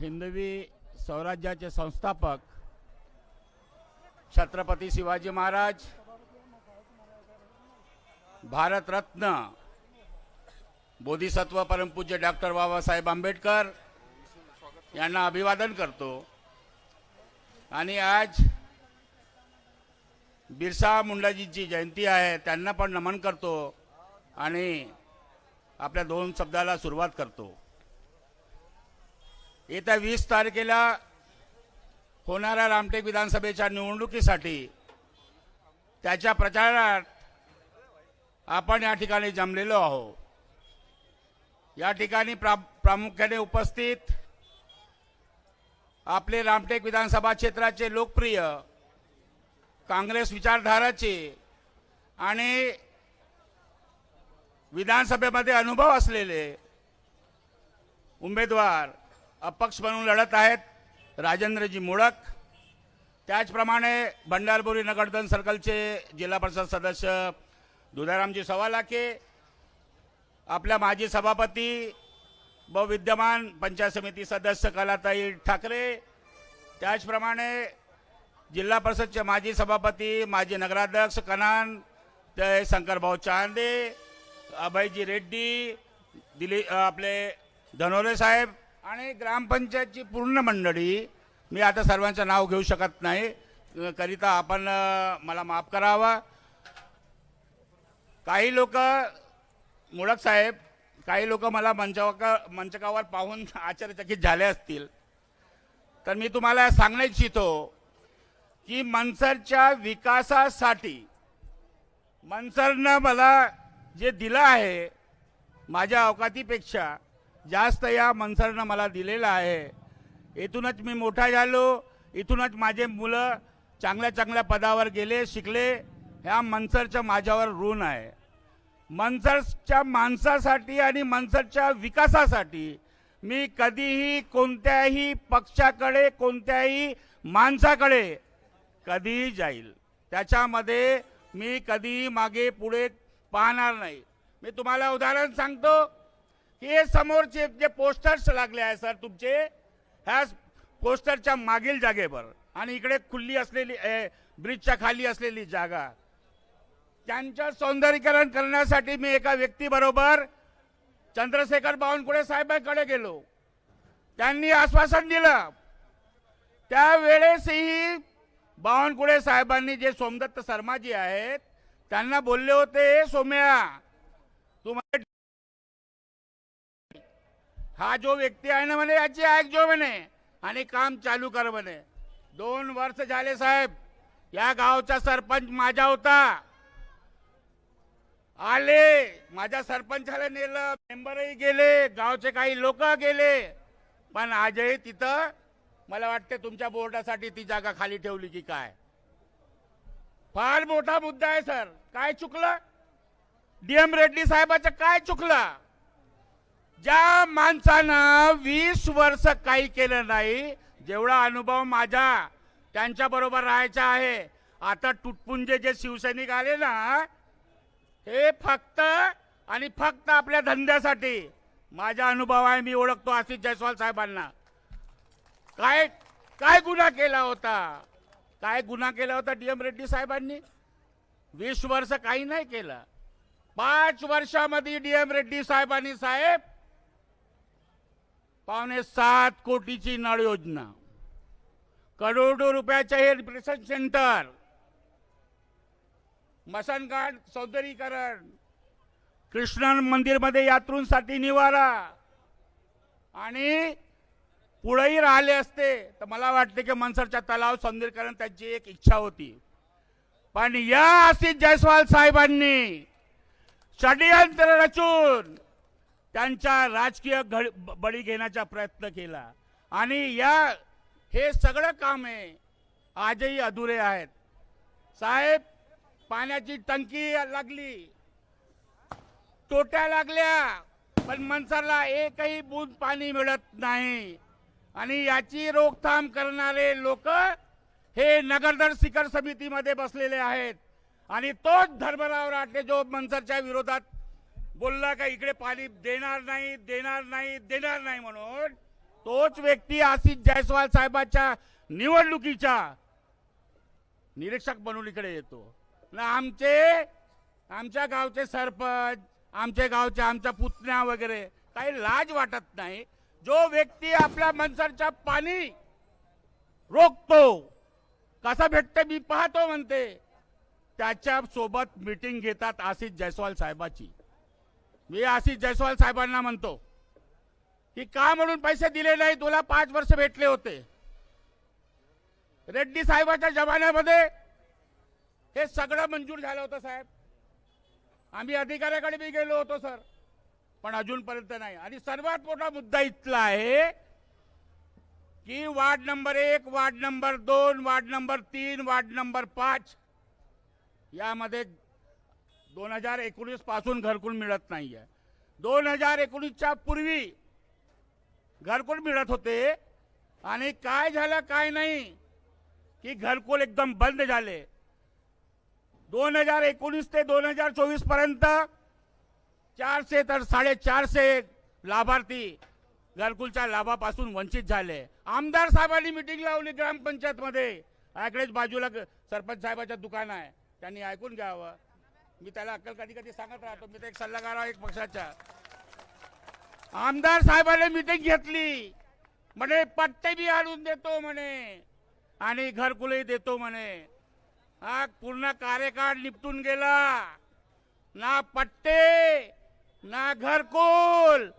हिंदवी स्वराज्याचे संस्थापक छत्रपती शिवाजी महाराज भारतरत्न बोधिसत्व परमपूज्य डॉक्टर बाबासाहेब आंबेडकर यांना अभिवादन करतो. आणि आज बिरसा मुंडाजींची जयंती आहे त्यांना पण नमन करतो आणि आपल्या दोन शब्दाला सुरुवात करतो. येत्या वीस तारखेला होणाऱ्या रामटेक विधानसभेच्या निवडणुकीसाठी त्याच्या प्रचारात आपण या ठिकाणी जमलेलो आहोत. या ठिकाणी प्रा प्रामुख्याने उपस्थित आपले रामटेक विधानसभा क्षेत्राचे लोकप्रिय काँग्रेस विचारधाराचे आणि विधानसभेमध्ये अनुभव असलेले उमेदवार अपक्ष म्हणून लढत आहेत राजेंद्रजी मुळक त्याचप्रमाणे भंडारपुरी नगरधन सर्कलचे जिल्हा परिषद सदस्य दुधारामजी सवालाके आपल्या माजी सभापती व विद्यमान पंचायत समिती सदस्य कलाताई ठाकरे त्याचप्रमाणे जिल्हा परिषदचे माजी सभापती माजी नगराध्यक्ष कनान ते शंकरभाऊ चांदे अभयजी रेड्डी दिली आपले धनोरे साहेब आणि ग्रामपंचायतची पूर्ण मंडळी मी आता सर्वांचं नाव घेऊ शकत नाही. करिता आपण मला माफ करावा. काही लोक मुळक साहेब काही लोक मला मंचका मंचकावर पाहून आश्चर्यचकित झाले असतील. तर मी तुम्हाला सांगणं इच्छितो की मनसरच्या विकासासाठी मनसरनं मला जे दिलं आहे माझ्या अवकातीपेक्षा जास्त या मनसरनं मला दिलेलं आहे. इथूनच मी मोठा झालो. इथूनच माझे मुलं चांगल्या चांगल्या पदावर गेले शिकले. ह्या मनसरचं माझ्यावर ऋण आहे. मनसरच्या माणसासाठी आणि मनसरच्या विकासासाठी मी कधीही कोणत्याही पक्षाकडे कोणत्याही माणसाकडे कधीही जाईल. त्याच्यामध्ये मी कधीही मागे पुढे पाहणार नाही. मी तुम्हाला उदाहरण सांगतो. हे समोरचे जे पोस्टर्स लागले आहे सर तुमचे ह्या पोस्टरच्या मागील जागेवर आणि इकडे खुल्ली असलेली ब्रिजच्या खाली असलेली जागा. त्यांचं सौंदर्यीकरण करण्यासाठी मी एका व्यक्तीबरोबर चंद्रशेखर बावनकुळे साहेबांकडे गेलो. त्यांनी आश्वासन दिलं. त्यावेळेसही बावनकुळे साहेबांनी जे सोमदत्त शर्माजी आहेत त्यांना बोलले होते सोम्या तुम्हाला हा जो व्यक्ती आहे ना म्हणे याची ऐक जो म्हणे. आणि काम चालू कर म्हणे. दोन वर्ष झाले साहेब या गावचा सरपंच माझा होता. आले माझ्या सरपंचाला नेलं मेंबरही गेले गावचे काही लोक गेले. पण आजही तिथं मला वाटते तुमच्या बोर्डासाठी ती जागा खाली ठेवली की काय? फार मोठा मुद्दा आहे सर. काय चुकलं? डीएम रेड्डी साहेबाचं काय चुकलं? ज्या माणसानं वीस वर्ष काही केलं नाही जेवढा अनुभव माझा त्यांच्या बरोबर राहायचा आहे. आता तुटपुंजे जे शिवसैनिक आले ना हे फक्त आणि फक्त आपल्या धंद्यासाठी. माझा अनुभव आहे मी ओळखतो आशिष जयस्वाल साहेबांना. काय काय गुन्हा केला होता? काय गुन्हा केला होता डी एम रेड्डी साहेबांनी? वीस वर्ष काही नाही केलं. पाच वर्षामध्ये डी एम रेड्डी साहेबांनी साहेब पावणे सात कोटीची नळ योजना. करोडो रुपयाचे हे रिप्रेशन सेंटर. मसनघाट सौंदर्यीकरण. कृष्ण मंदिरमध्ये यात्रूंसाठी निवारा. आणि पुढेही राहिले असते तर मला वाटते की मनसरच्या तलाव सौंदर्यीकरण त्यांची एक इच्छा होती. पण या आशिष जयस्वाल साहेबांनी षडयंत्र रचून त्यांचा राजकीय घड बळी घेण्याचा प्रयत्न केला. आणि या हे सगळं काम आहे आजही अधुरे आहेत. साहेब पाण्याची टंकी लागली. तोट्या लागल्या पण मनसरला एकही बूंद पाणी मिळत नाही. आणि याची रोकथाम करणारे लोक हे नगरदर शिखर समितीमध्ये बसलेले आहेत. आणि तोच धर्मराव राठे जो मनसरच्या विरोधात बोलला का इकडे पाणी देणार नाही देणार नाही देणार नाही म्हणून तोच व्यक्ती आशिष जायस्वाल साहेबाच्या निवडणुकीच्या निरीक्षक बनून इकडे येतो. ना आमचे आमच्या गावचे सरपंच आमच्या गावचे आमच्या पुतण्या वगैरे काही लाज वाटत नाही. जो व्यक्ती आपल्या मनसरच्या पाणी रोखतो कसा भेटते मी पाहतो म्हणते. त्याच्या सोबत मीटिंग घेतात आशिष जायस्वाल साहेबाची. मी आशिष जयस्वाल साहेबांना म्हणतो की का म्हणून पैसे दिले नाही? तुला पाच वर्ष भेटले होते. रेड्डी साहेबाच्या जमान्यामध्ये हे सगळं मंजूर झालं होतं साहेब. आम्ही अधिकाऱ्याकडे बी गेलो होतो सर. पण अजूनपर्यंत नाही. आणि सर्वात मोठा मुद्दा इथला आहे की वार्ड नंबर एक वार्ड नंबर दोन वार्ड नंबर तीन वार्ड नंबर पाच यामध्ये दोन हजार एकोणीसपासून घरकुल मिळत नाहीये. दोन हजार एकोणीसच्या पूर्वी घरकुल मिळत होते. आणि काय झालं काय नाही की घरकुल एकदम बंद झाले. दोन हजार एकोणीस ते दोन हजार चोवीसपर्यंत चारशे तर साडेचारशे लाभार्थी घरकुलच्या लाभापासून वंचित झाले. आमदार साहेबांनी मिटिंग लावली ग्रामपंचायतमध्ये. आकडेच बाजूला सरपंच साहेबाचं दुकान आहे. त्यांनी ऐकून घ्यावं. मी त्याला अक्कल कधी कधी सांगत राहतो. मी तर एक सल्लागार आहे एक पक्षाचा. आमदार साहेबांनी मिटिंग घेतली. म्हणे पट्टे बी आणून देतो म्हणे. आणि घरकुलही देतो म्हणे. हा पूर्ण कार्यकाळ निपटून गेला. ना पट्टे ना घरकुल.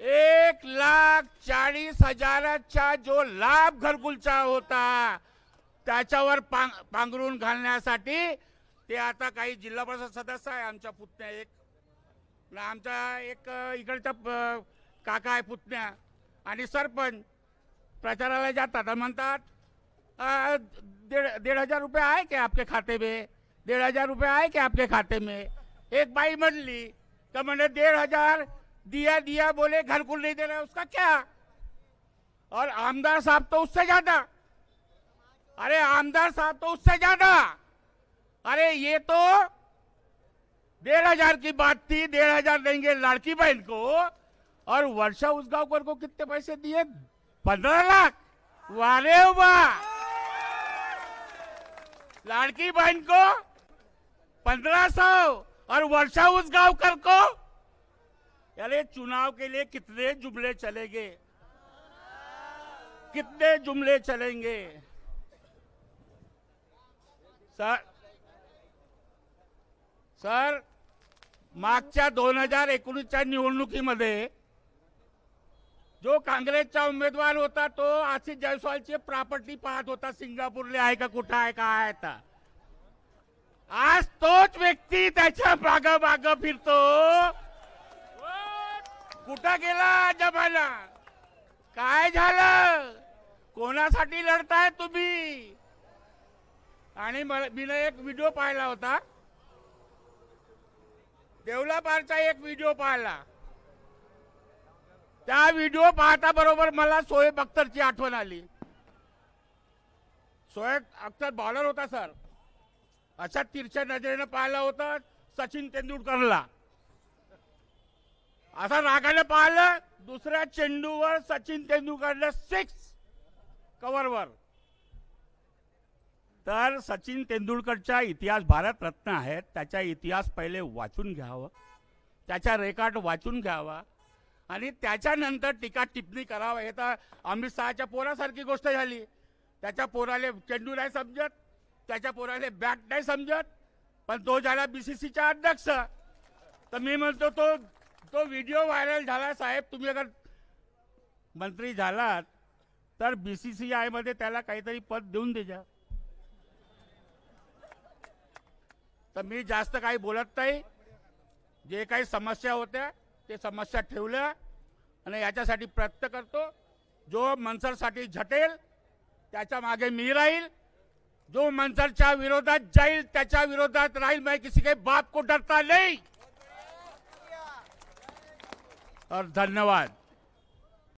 एक लाख चाळीस हजाराचा जो लाभ घरकुलचा होता त्याच्यावर पांग पांघरून घालण्यासाठी ते आता काही जिल्हा परिषद सदस्य आहे आमच्या पुतण्या एक. आमचा एक इकडचा प- काका आहे पुतण्या. आणि सरपंच प्रचाराला जातात. म्हणतात देड डेढ़ हजार रुपये आहे की आपके खाते में? दीड हजार रुपये आहे की आपके खाते में? एक बाई म्हणली तर म्हणे दीड हजार दिया दिया बोले घरकुल नहीं दे रहा उसका क्या? और आमदार साहब तो उससे ज्यादा. अरे आमदार साहब तो उससे ज्यादा. अरे ये तो डेढ़ हज़ार की बात थी, डेढ़ हज़ार देंगे लड़की बहन को, और वर्षा उसगांवकर को कितने पैसे दिए? पंद्रह लाख। वारे वाह लाड़की बहन को पंद्रह सौ, और वर्षा उस गांवकर को। अरे चुनाव के लिए कितने जुमले चलेंगे? कितने जुमले चलेंगे? सर सर मागच्या दोन हजार एकोणीसच्या निवडणुकीमध्ये जो काँग्रेसचा उमेदवार होता तो आशिष जयस्वालची प्रॉपर्टी पाहत होता सिंगापूरले आहे का कुठं आहे का आहे आता? आज तोच व्यक्ती त्याच्या माग माग फिरतो. कुठं गेला जमाना? काय झालं? कोणासाठी लढताय तुम्ही? आणि मला मी एक व्हिडिओ पाहिला होता. देवलापारचा एक व्हिडिओ पाहिला. त्या व्हिडिओ पाहता बरोबर मला सोएब अख्तरची आठवण आली. सोएब अख्तर बॉलर होता सर अशा तिरच्या नजरेनं पाहिलं होतं सचिन तेंडुलकरला. असा रागाने पाहिलं दुसऱ्या चेंडूवर सचिन तेंडुलकरला सिक्स कव्हरवर तर सचिन तेंडुलकरचा इतिहास भारतरत्न आहेत. त्याचा इतिहास पहिले वाचून घ्यावं. त्याचा रेकॉर्ड वाचून घ्यावा. आणि त्याच्यानंतर टीका टिप्पणी करावं. हे तर अमित शहाच्या पोरासारखी गोष्ट झाली. त्याच्या पोराले चेंडू नाही समजत. त्याच्या पोराले बॅट नाही समजत. पण तो झाला बी सी सीचा अध्यक्ष. तर मी म्हणतो तो तो व्हिडिओ व्हायरल झाला साहेब. तुम्ही अगर मंत्री झालात तर बी सी सी आयमध्ये त्याला काहीतरी पद देऊन द्या तर मी जास्त काही बोलत नाही. जे काही समस्या होत्या ते समस्या ठेवल्या आणि याच्यासाठी प्रयत्न करतो. जो मनसरसाठी झटेल त्याच्यामागे मी राहील. जो मनसरच्या विरोधात जाईल त्याच्या विरोधात राहील. मैं किसी के बाप को डरता नहीं. और धन्यवाद.